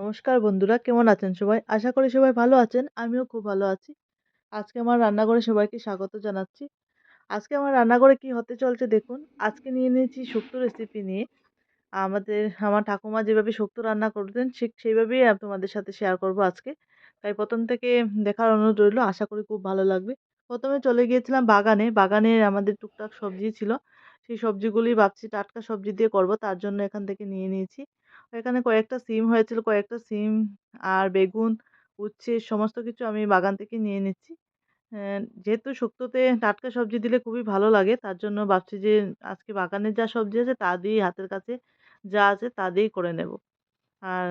নমস্কার বন্ধুরা, কেমন আছেন সবাই? আশা করি সবাই ভালো আছেন, আমিও খুব ভালো আছি। আজকে আমার রান্নাঘরে সবাইকে স্বাগত জানাচ্ছি। আজকে আমার রান্নাঘরে কি হতে চলছে দেখুন, আজকে নিয়ে নিয়েছি শুক্তো রেসিপি নিয়ে। আমাদের, আমার ঠাকুমা যেভাবে শুক্তো রান্না করতেন, ঠিক সেইভাবেই তোমাদের সাথে শেয়ার করব আজকে। তাই প্রথম থেকে দেখার অনুরোধ রইল, আশা করি খুব ভালো লাগবে। প্রথমে চলে গিয়েছিলাম বাগানে। বাগানে আমাদের টুকটাক সবজি ছিল। সেই সবজিগুলি ভাবছি টাটকা সবজি দিয়ে করব, তার জন্য এখান থেকে নিয়ে নিয়েছি। এখানে কয়েকটা সিম হয়েছিল, কয়েকটা সিম আর বেগুন, উচ্ছে, সমস্ত কিছু আমি বাগান থেকে নিয়ে নিচ্ছি। যেহেতু শুক্তোতে টাটকা সবজি দিলে খুবই ভালো লাগে, তার জন্য ভাবছি যে আজকে বাগানের যা সবজি আছে তা দিয়েই হাতের কাছে যা আছে তা দিয়েই করে নেব। আর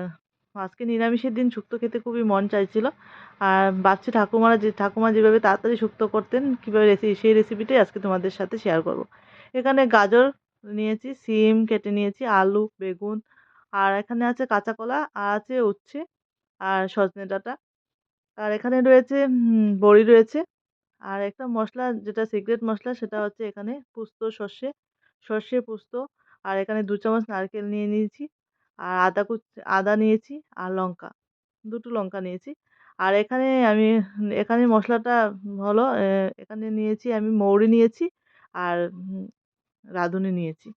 আজকে নিরামিষের দিন শুক্তো খেতে খুবই মন চাইছিল। আর ভাবছি ঠাকুমারা যে, ঠাকুমা যেভাবে তাড়াতাড়ি শুক্তো করতেন, কীভাবে রেসিপি সেই রেসিপিটাই আজকে তোমাদের সাথে শেয়ার করব। এখানে গাজর নিয়েছি, সিম কেটে নিয়েছি, আলু, বেগুন আর এখানে আছে কাঁচা কলা, আর আছে উচ্ছে, আর সজনে ডাঁটা। আর এখানে রয়েছে বড়ি রয়েছে। আর একটা মশলা, যেটা সিক্রেট মশলা, সেটা হচ্ছে এখানে পুস্ত, সর্ষে সর্ষে পুস্ত। আর এখানে দু চামচ নারকেল নিয়ে নিয়েছি, আর আদা কুচ, আদা নিয়েছি, আর লঙ্কা, দুটো লঙ্কা নিয়েছি। আর এখানে আমি, এখানে মশলাটা হলো এখানে নিয়েছি আমি মৌরি নিয়েছি, আর রাঁধুনি নিয়েছি।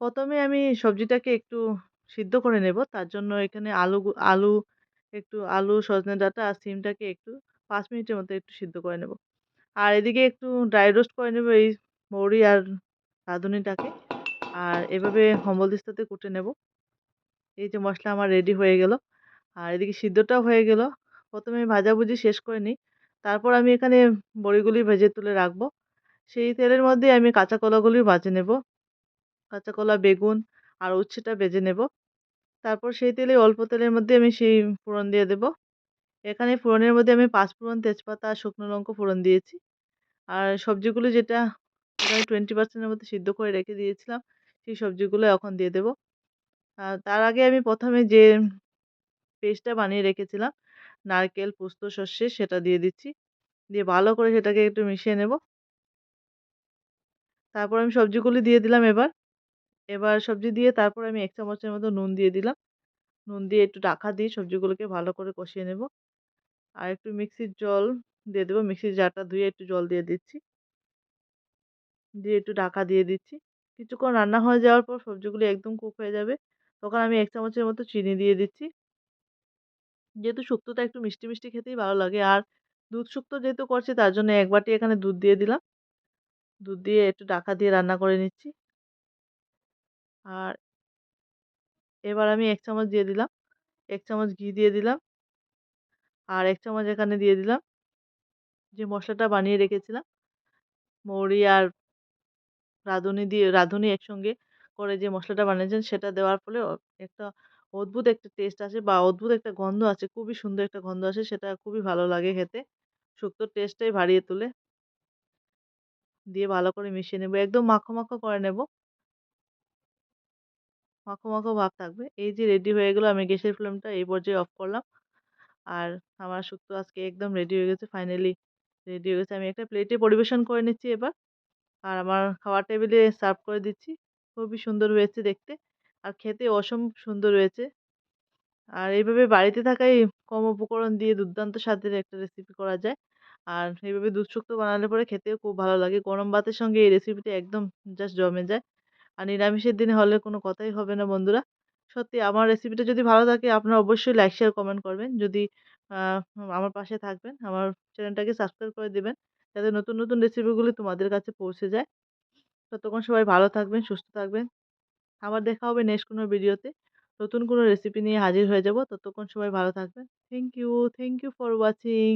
প্রথমে আমি সবজিটাকে একটু সিদ্ধ করে নেব। তার জন্য এখানে আলু আলু একটু, আলু, সজনে ডাঁটা আর সিমটাকে একটু পাঁচ মিনিটের মতো একটু সিদ্ধ করে নেব। আর এদিকে একটু ড্রাই রোস্ট করে নেব এই মৌরি আর রাঁধুনিটাকে। আর এভাবে হম্বল দিস্তাতে কুটে নেব। এই যে মশলা আমার রেডি হয়ে গেল। আর এদিকে সিদ্ধটাও হয়ে গেল। প্রথমে ভাজাভুজি শেষ করে নিই। তারপর আমি এখানে বড়িগুলি ভেজে তুলে রাখব। সেই তেলের মধ্যে আমি কাঁচা কলাগুলি ভাজে নেব। কাঁচা কলা, বেগুন আর উচ্ছেটা ভেজে নেব। তারপর সেই তেলে অল্প তেলের মধ্যে আমি সেই ফোড়ন দিয়ে দেব। এখানে ফোড়নের মধ্যে আমি পাঁচ ফোড়ন তেজপাতা আর শুকনো লঙ্কা ফোড়ন দিয়েছি। আর সবজিগুলো যেটা এখানে টোয়েন্টি পার্সেন্টের মধ্যে সিদ্ধ করে রেখে দিয়েছিলাম, সেই সবজিগুলো এখন দিয়ে দেব। তার আগে আমি প্রথমে যে পেস্টটা বানিয়ে রেখেছিলাম, নারকেল, পোস্ত, সর্ষে, সেটা দিয়ে দিচ্ছি। দিয়ে ভালো করে সেটাকে একটু মিশিয়ে নেব। তারপর আমি সবজিগুলি দিয়ে দিলাম এবার। এবার সবজি দিয়ে তারপর আমি এক চামচের মতো নুন দিয়ে দিলাম। নুন দিয়ে একটু ঢাকা দিয়ে সবজিগুলোকে ভালো করে কষিয়ে নেব। আর একটু মিক্সির জল দিয়ে দেবো। মিক্সির জারটা ধুয়ে একটু জল দিয়ে দিচ্ছি। দিয়ে একটু ঢাকা দিয়ে দিচ্ছি। কিছুক্ষণ রান্না হয়ে যাওয়ার পর সবজিগুলি একদম কুক হয়ে যাবে। তখন আমি এক চামচের মতো চিনি দিয়ে দিচ্ছি। যেহেতু শুক্তোটা একটু মিষ্টি মিষ্টি খেতেই ভালো লাগে। আর দুধ শুক্তো যেহেতু করছি, তার জন্য এক বাটি এখানে দুধ দিয়ে দিলাম। দুধ দিয়ে একটু ঢাকা দিয়ে রান্না করে নিচ্ছি। আর এবার আমি এক চামচ দিয়ে দিলাম। এক চামচ ঘি দিয়ে দিলাম। আর এক চামচ এখানে দিয়ে দিলাম যে মশলাটা বানিয়ে রেখেছিলাম। মৌরি আর রাঁধুনি দিয়ে, রাঁধুনি একসঙ্গে করে যে মশলাটা বানিয়েছেন সেটা দেওয়ার ফলে একটা অদ্ভুত একটা টেস্ট আসে বা অদ্ভুত একটা গন্ধ আছে খুবই সুন্দর একটা গন্ধ আসে, সেটা খুবই ভালো লাগে খেতে। শুক্তোর টেস্টটাই বাড়িয়ে তোলে। দিয়ে ভালো করে মিশিয়ে নেব। একদম মাখো মাখো করে নেব। মাখো মাখো ভাব থাকবে। এই যে রেডি হয়ে গেলো, আমি গ্যাসের ফ্লেমটা এই পর্যায়ে অফ করলাম। আর আমার শুক্তো আজকে একদম রেডি হয়ে গেছে ফাইনালি রেডি হয়ে গেছে। আমি একটা প্লেটে পরিবেশন করে নিচ্ছি এবার। আর আমার খাওয়ার টেবিলে সার্ভ করে দিচ্ছি। খুবই সুন্দর হয়েছে দেখতে। আর খেতে অসম্ভব সুন্দর হয়েছে। আর এইভাবে বাড়িতে থাকাই কম উপকরণ দিয়ে দুর্দান্ত স্বাদের একটা রেসিপি করা যায়। আর এইভাবে দুধ শুক্তো বানালে পরে খেতেও খুব ভালো লাগে। গরম ভাতের সঙ্গে এই রেসিপিটা একদম জাস্ট জমে যায়। আর নিরামিষের দিনে হলে কোনো কথাই হবে না, বন্ধুরা। সত্যি আমার রেসিপিটা যদি ভালো থাকে, আপনারা অবশ্যই লাইক শেয়ার কমেন্ট করবেন। যদি আমার পাশে থাকবেন, আমার চ্যানেলটাকে সাবস্ক্রাইব করে দেবেন, যাতে নতুন নতুন রেসিপিগুলি তোমাদের কাছে পৌঁছে যায়। ততক্ষণ সবাই ভালো থাকবেন, সুস্থ থাকবেন। আবার দেখা হবে নেক্সট কোনো ভিডিওতে নতুন কোনো রেসিপি নিয়ে হাজির হয়ে যাব। ততক্ষণ সবাই ভালো থাকবেন। Thank you thank you for watching